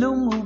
Não um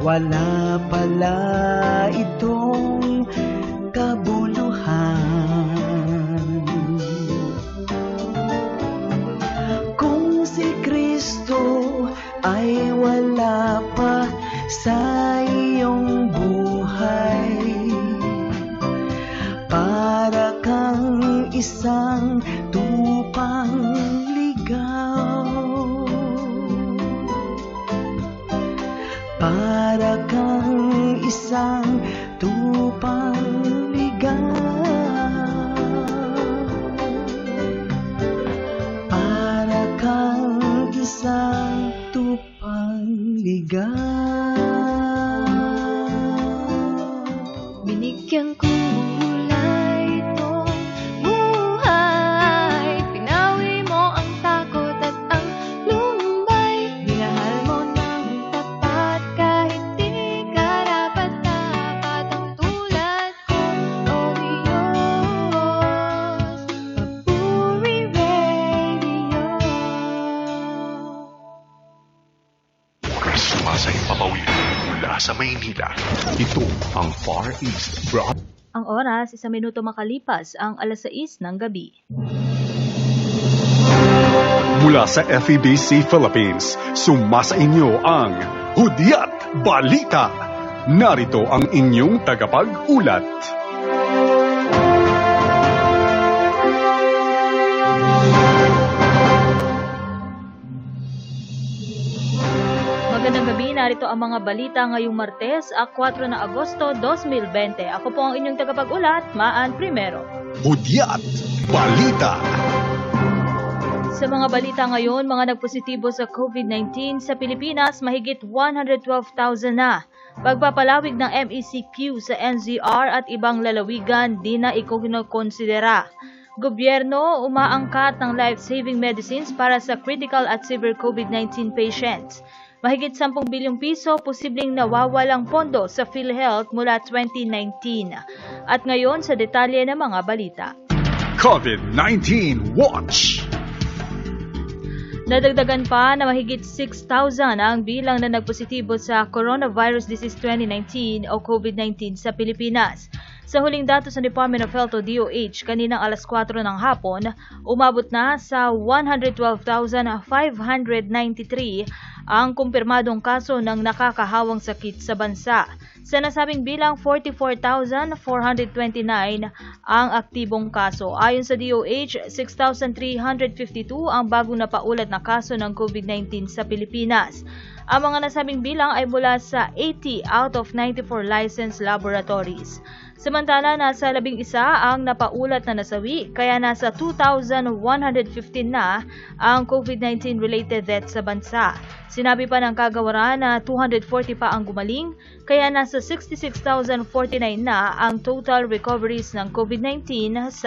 Wala pala itong kabuluhan. Kung si Kristo ay wala pa sa iyong buhay Para kang isang isang tupang ligaw para kang isang tupang ligaw. Binigyan kulay sa Maynila. Ito ang Far East Broad Ang oras, isa minuto makalipas ang alas 6 ng gabi. Mula sa FEBC Philippines, sumasa inyo ang Hudyat Balita. Narito ang inyong tagapag-ulat. Narito ang mga balita ngayong Martes, ak 4 na Agosto 2020. Ako po ang inyong tagapag-ulat, Maan Primero. Hudyat Balita. Sa mga balita ngayon, mga nagpositibo sa COVID-19 sa Pilipinas, mahigit 112,000 na. Pagpapalawig ng MECQ sa NZR at ibang lalawigan, di na ikokonsidera. Gobyerno umaangkat ng life-saving medicines para sa critical at severe COVID-19 patients. Mahigit 10 bilyong piso posibleng nawawalang pondo sa PhilHealth mula 2019. At ngayon sa detalye ng mga balita. COVID-19 Watch. Nadagdagan pa na mahigit 6,000 ang bilang na nagpositibo sa Coronavirus Disease 2019 o COVID-19 sa Pilipinas. Sa huling datos ng Department of Health o DOH kaninang alas 4 ng hapon, umabot na sa 112,593 ang kumpirmadong kaso ng nakakahawang sakit sa bansa. Sa nasabing bilang 44,429 ang aktibong kaso. Ayon sa DOH, 6,352 ang bagong napaulat na kaso ng COVID-19 sa Pilipinas. Ang mga nasabing bilang ay mula sa 80 out of 94 licensed laboratories. Samantala, nasa labing isa ang napaulat na nasawi, kaya nasa 2,115 na ang COVID-19 related deaths sa bansa. Sinabi pa ng kagawaran na 240 pa ang gumaling, kaya nasa 66,049 na ang total recoveries ng COVID-19 sa